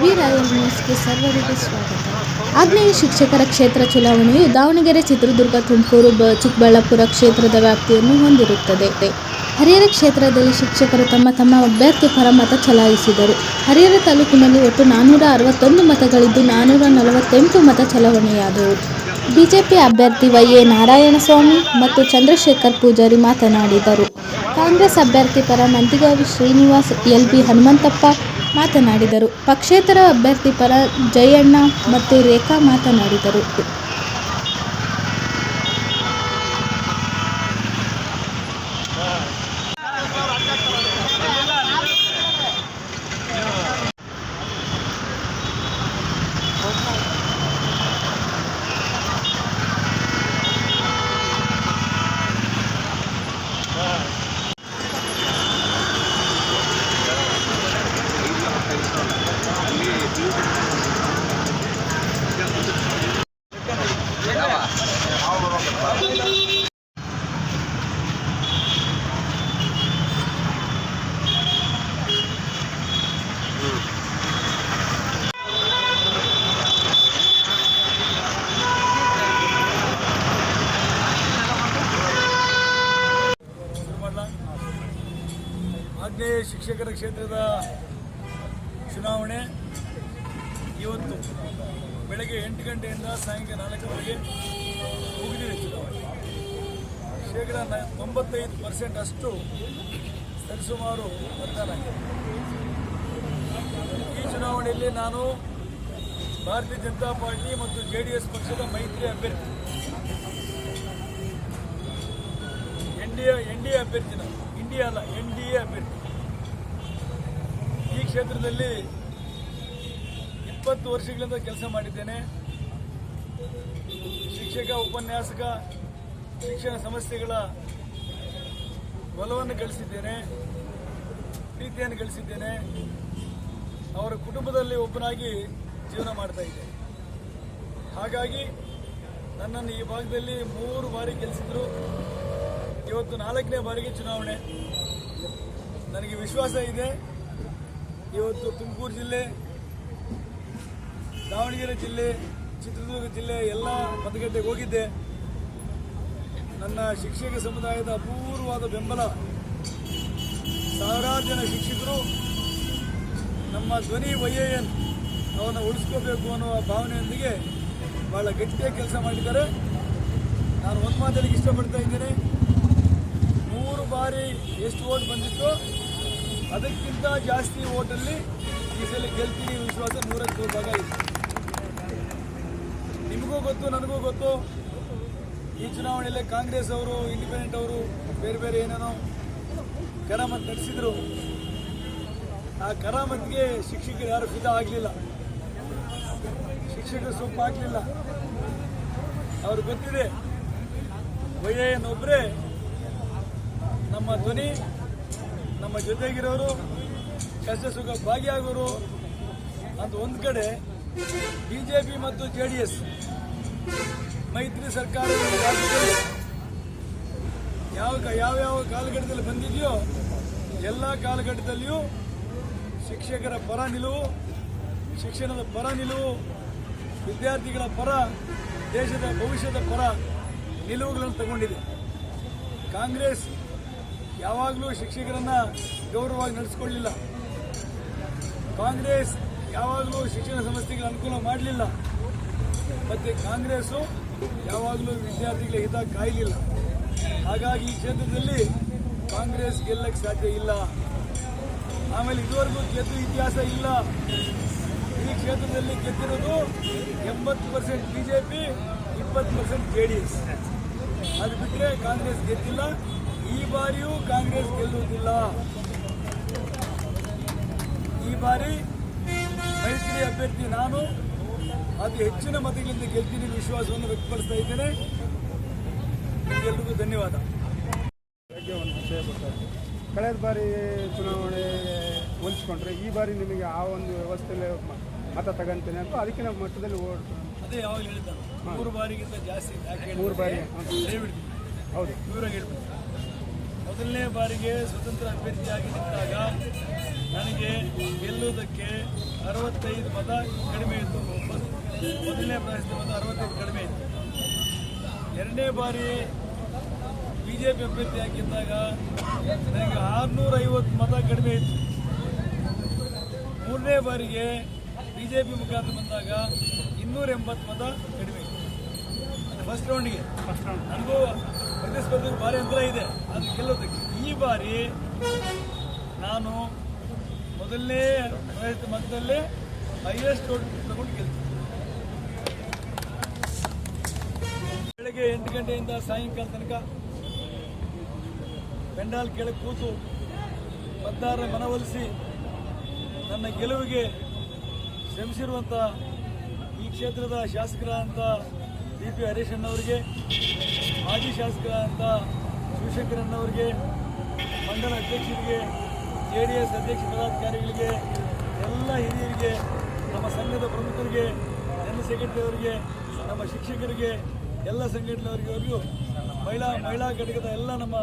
V ನ್ಯೂಸ್ಗೆ ಸರ್ವರಿಗೂ ಸ್ವಾಗತ. ಆಗ್ನೇಯ ಶಿಕ್ಷಕರ ಕ್ಷೇತ್ರ ಚುನಾವಣೆಯು ದಾವಣಗೆರೆ, ಚಿತ್ರದುರ್ಗ, ತುಮಕೂರು, ಬ, ಚಿಕ್ಕಬಳ್ಳಾಪುರ ಕ್ಷೇತ್ರದ ವ್ಯಾಪ್ತಿಯನ್ನು ಹೊಂದಿರುತ್ತದೆ. ಹರಿಹರ ಕ್ಷೇತ್ರದಲ್ಲಿ ಶಿಕ್ಷಕರು ತಮ್ಮ ತಮ್ಮ ಅಭ್ಯರ್ಥಿ ಪರ ಮತ ಚಲಾಯಿಸಿದರು. ಹರಿಹರ ತಾಲೂಕಿನಲ್ಲಿ ಒಟ್ಟು ನಾನ್ನೂರ ಅರವತ್ತೊಂದು ಮತಗಳಿದ್ದು ನಾನ್ನೂರ ನಲವತ್ತೆಂಟು ಮತ ಚಲಾವಣೆಯಾದವು. ಬಿಜೆಪಿ ಅಭ್ಯರ್ಥಿ ವೈ ಎ ನಾರಾಯಣಸ್ವಾಮಿ ಮತ್ತು ಚಂದ್ರಶೇಖರ್ ಪೂಜಾರಿ ಮಾತನಾಡಿದರು. ಕಾಂಗ್ರೆಸ್ ಅಭ್ಯರ್ಥಿ ಪರ ನಂದಿಗಾವಿ ಶ್ರೀನಿವಾಸ್, ಎಲ್ ಬಿ ಹನುಮಂತಪ್ಪ ಮಾತನಾಡಿದರು. ಪಕ್ಷೇತರ ಅಭ್ಯರ್ಥಿ ಪರ ಜಯಣ್ಣ ಮತ್ತು ರೇಖಾ ಮಾತನಾಡಿದರು. ಆಗ್ನೇಯ ಶಿಕ್ಷಕರ ಕ್ಷೇತ್ರದ ಚುನಾವಣೆ ಇವತ್ತು ಬೆಳಗ್ಗೆ ಎಂಟು ಗಂಟೆಯಿಂದ ಸಾಯಂಕಾಲ ನಾಲ್ಕರವರೆಗೆ ಮುಗಿದಿದೆ ಚುನಾವಣೆ. ಶೇಕಡ ತೊಂಬತ್ತೈದು ಪರ್ಸೆಂಟ್ ಅಷ್ಟು ಸರಿಸುಮಾರು ಮತದಾನ ಈ ಚುನಾವಣೆಯಲ್ಲಿ ನಾನು ಭಾರತೀಯ ಜನತಾ ಪಾರ್ಟಿ ಮತ್ತು ಜೆ ಡಿ ಎಸ್ ಪಕ್ಷದ ಮೈತ್ರಿ ಅಭ್ಯರ್ಥಿ. N D N D A ಅಭ್ಯರ್ಥಿ ನಾನು. ಇಂಡಿಯಾ ಅಲ್ಲ, ಎನ್ ಡಿ ಎ ಅಭ್ಯರ್ಥಿ. ಈ ಕ್ಷೇತ್ರದಲ್ಲಿ ಇಪ್ಪತ್ತು ವರ್ಷಗಳಿಂದ ಕೆಲಸ ಮಾಡಿದ್ದೇನೆ. ಶಿಕ್ಷಕ, ಉಪನ್ಯಾಸಕ, ಶಿಕ್ಷಣ ಸಮಸ್ಯೆಗಳ ಬಲವನ್ನು ಗಳಿಸಿದ್ದೇನೆ, ಪ್ರೀತಿಯನ್ನು ಗಳಿಸಿದ್ದೇನೆ. ಅವರ ಕುಟುಂಬದಲ್ಲಿ ಒಬ್ಬನಾಗಿ ಜೀವನ ಮಾಡ್ತಾ ಇದ್ದೇನೆ ಹಾಗಾಗಿ ನನ್ನನ್ನು ಈ ಭಾಗದಲ್ಲಿ ಮೂರು ಬಾರಿ ಗೆಲ್ಲಿಸಿದ್ರು. ಇವತ್ತು ನಾಲ್ಕನೇ ಬಾರಿಗೆ ಚುನಾವಣೆ. ನನಗೆ ವಿಶ್ವಾಸ ಇದೆ. ಇವತ್ತು ತುಮಕೂರು ಜಿಲ್ಲೆ, ದಾವಣಗೆರೆ ಜಿಲ್ಲೆ, ಚಿತ್ರದುರ್ಗ ಜಿಲ್ಲೆ ಎಲ್ಲ ಮತಗಟ್ಟೆಗೆ ಹೋಗಿದ್ದೆ. ನನ್ನ ಶಿಕ್ಷಕ ಸಮುದಾಯದ ಅಪೂರ್ವವಾದ ಬೆಂಬಲ. ಸಾವಿರಾರು ಜನ ಶಿಕ್ಷಕರು ನಮ್ಮ ಧ್ವನಿ ವೈಎಎನ್ ಅವನ್ನು ಉಳಿಸ್ಕೋಬೇಕು ಅನ್ನುವ ಭಾವನೆಯೊಂದಿಗೆ ಬಹಳ ಗಟ್ಟಿಯಾಗಿ ಕೆಲಸ ಮಾಡಿದ್ದಾರೆ. ನಾನು ಒಂದು ಮಾತಲ್ಲಿ ಇಷ್ಟಪಡ್ತಾ ಇದ್ದೇನೆ. ಮೂರು ಬಾರಿ ಎಷ್ಟು ಓಟ್ ಬಂದಿತ್ತು ಅದಕ್ಕಿಂತ ಜಾಸ್ತಿ ಓಟಲ್ಲಿ ಈ ಸಲ ಗೆಲ್ತೀನಿ ವಿಶ್ವಾಸ ನೂರಕ್ಕೆ ನೂರು ಭಾಗ ಇದೆ. ನಿಮಗೂ ಗೊತ್ತು, ನನಗೂ ಗೊತ್ತು. ಈ ಚುನಾವಣೆಯಲ್ಲಿ ಕಾಂಗ್ರೆಸ್ ಅವರು ಇಂಡಿಪೆಂಡೆಂಟ್ ಅವರು, ಬೇರೆ ಬೇರೆ ಏನೇನೋ ಕರಾಮತ್ ನಡೆಸಿದ್ರು. ಆ ಕರಾಮತ್ಗೆ ಶಿಕ್ಷಕರು ಯಾರು ಫಿದಾ ಆಗಲಿಲ್ಲ. ಶಿಕ್ಷಕರು ಸೊಪ್ಪು ಆಗಲಿಲ್ಲ. ಅವ್ರು ಗೊತ್ತಿದೆ. ಒಬ್ಬರೇ ನಮ್ಮ ಧ್ವನಿ ನಮ್ಮ ಜೊತೆಗಿರೋರು ಸುಖ ಭಾಗಿಯಾಗೋರು ಅಂತ ಒಂದು ಕಡೆ ಬಿಜೆಪಿ ಮತ್ತು ಜೆ ಡಿ ಎಸ್ ಮೈತ್ರಿ ಸರ್ಕಾರ ಯಾವ ಯಾವ ಕಾಲಘಟ್ಟದಲ್ಲಿ ಬಂದಿದೆಯೋ ಎಲ್ಲ ಕಾಲಘಟ್ಟದಲ್ಲಿಯೂ ಶಿಕ್ಷಕರ ಪರ ನಿಲುವು, ಶಿಕ್ಷಣದ ಪರ ನಿಲುವು, ವಿದ್ಯಾರ್ಥಿಗಳ ಪರ, ದೇಶದ ಭವಿಷ್ಯದ ಪರ ನಿಲುವುಗಳನ್ನು ತಗೊಂಡಿದೆ. ಕಾಂಗ್ರೆಸ್ ಯಾವಾಗಲೂ ಶಿಕ್ಷಕರನ್ನ ಗೌರವವಾಗಿ ನಡೆಸ್ಕೊಳ್ಳಿಲ್ಲ. ಕಾಂಗ್ರೆಸ್ ಯಾವಾಗಲೂ ಶಿಕ್ಷಣ ಸಂಸ್ಥೆಗೆ ಅನುಕೂಲ ಮಾಡಲಿಲ್ಲ. ಮತ್ತೆ ಕಾಂಗ್ರೆಸ್ಸು ಯಾವಾಗಲೂ ವಿದ್ಯಾರ್ಥಿಗಳ ಹಿತ ಕಾಯಲಿಲ್ಲ. ಹಾಗಾಗಿ ಈ ಕ್ಷೇತ್ರದಲ್ಲಿ ಕಾಂಗ್ರೆಸ್ ಗೆಲ್ಲಕ್ಕೆ ಸಾಧ್ಯ ಇಲ್ಲ. ಆಮೇಲೆ ಇದುವರೆಗೂ ಗೆದ್ದು ಇತಿಹಾಸ ಇಲ್ಲ. ಈ ಕ್ಷೇತ್ರದಲ್ಲಿ ಗೆದ್ದಿರೋದು ಎಂಬತ್ತು ಪರ್ಸೆಂಟ್ ಬಿಜೆಪಿ, ಇಪ್ಪತ್ತು ಪರ್ಸೆಂಟ್ ಜೆ ಡಿ ಎಸ್. ಅದು ಬಿಟ್ಟರೆ ಕಾಂಗ್ರೆಸ್ ಗೆದ್ದಿಲ್ಲ. ಈ ಬಾರಿಯೂ ಕಾಂಗ್ರೆಸ್ ಗೆಲ್ಲುವುದಿಲ್ಲ. ಈ ಬಾರಿ ಮೈತ್ರಿ ಅಭ್ಯರ್ಥಿ ನಾನು. ಅತಿ ಹೆಚ್ಚಿನ ಮತಗಳಿಂದ ಗೆಲ್ತೀನಿ ವಿಶ್ವಾಸವನ್ನು ವ್ಯಕ್ತಪಡಿಸ್ತಾ ಇದ್ದೇನೆ. ನಿಮಗೆಲ್ರಿಗೂ ಧನ್ಯವಾದ. ಒಂದು ವಿಷಯ ಗೊತ್ತಾಯ್ತು. ಕಳೆದ ಬಾರಿ ಚುನಾವಣೆ ಹೋಲಿಸ್ಕೊಂಡ್ರೆ ಈ ಬಾರಿ ನಿಮಗೆ ಆ ಒಂದು ವ್ಯವಸ್ಥೆಯಲ್ಲೇ ಮತ ತಗೊಂತೀನಿ ಅಂತ ಅದಕ್ಕೆ ನಾವು ಮಟ್ಟದಲ್ಲಿ ಓಡ್ ಅದೇ ಯಾವಾಗ ಹೇಳಿದ್ದಾನೆ ಮೂರು ಬಾರಿಗಿಂತ ಜಾಸ್ತಿ ಮೂರು ಬಾರಿ, ಹೌದು. ಇವರಾಗಿ ಮೊದಲನೇ ಬಾರಿಗೆ ಸ್ವತಂತ್ರ ಅಭ್ಯರ್ಥಿಯಾಗಿ ನಿಂತಾಗ ನನಗೆ ಗೆಲ್ಲುವುದಕ್ಕೆ ಅರವತ್ತೈದು ಮತ ಕಡಿಮೆ ಇತ್ತು. ಮೊದಲನೇ ಪ್ರಾಯದ ಮತ ಅರವತ್ತೈದು ಕಡಿಮೆ ಇತ್ತು. ಎರಡನೇ ಬಾರಿ ಬಿ ಜೆ ಪಿ ಅಭ್ಯರ್ಥಿಯಾಗಿ ಗೆದ್ದಾಗ ನನಗೆ ಆರುನೂರ ಐವತ್ತು ಮತ ಕಡಿಮೆ ಇತ್ತು. ಮೂರನೇ ಬಾರಿಗೆ ಬಿ ಜೆ ಪಿ ಮುಖಾಂತರ ಬಂದಾಗ ಇನ್ನೂರ ಎಂಬತ್ತು ಮತ ಕಡಿಮೆ ಇತ್ತು. ಫಸ್ಟ್ ರೌಂಡ್ ನನಗೂ ಪ್ರತಿಸ್ಪರ್ಧೆಗೆ ಭಾರಿ ಅಂತರ ಇದೆ. ಅದು ಗೆಲ್ಲೋದಕ್ಕೆ ಈ ಬಾರಿ ನಾನು ಮೊದಲನೇ ಪ್ರಯತ್ನ ಮತದಲ್ಲೇ ಹೈಯೆಸ್ಟ್ ಓಟ್ ತಗೊಂಡು ಗೆಲ್ತೀನಿ. ಬೆಳಗ್ಗೆ ಎಂಟು ಗಂಟೆಯಿಂದ ಸಾಯಂಕಾಲ ತನಕ ಪೆಂಡಾಲ್ ಕೆಳಗೆ ಕೂತು ಮತದಾರರ ಮನವೊಲಿಸಿ ನನ್ನ ಗೆಲುವಿಗೆ ಶ್ರಮಿಸಿರುವಂಥ ಈ ಕ್ಷೇತ್ರದ ಶಾಸಕರ ಡಿ ಪಿ ಹರೀಶ್ ಅಣ್ಣವರಿಗೆ ಮಾಜಿ ಶಾಸಕರಾದಂಥ ಶಿವಶಂಕರಣ್ಣವರಿಗೆ ಮಂಡಲ ಅಧ್ಯಕ್ಷರಿಗೆ ಜೆ ಡಿ ಎಸ್ ಅಧ್ಯಕ್ಷ ಪದಾಧಿಕಾರಿಗಳಿಗೆ, ಎಲ್ಲ ಹಿರಿಯರಿಗೆ, ನಮ್ಮ ಸಂಘದ ಪ್ರಮುಖರಿಗೆ ಸೆಕ್ರೆಟರಿ ಅವರಿಗೆ, ನಮ್ಮ ಶಿಕ್ಷಕರಿಗೆ, ಎಲ್ಲ ಸಂಘಟನೆಯವರಿಗೂ ಮಹಿಳಾ ಮಹಿಳಾ ಘಟಕದ ಎಲ್ಲ ನಮ್ಮ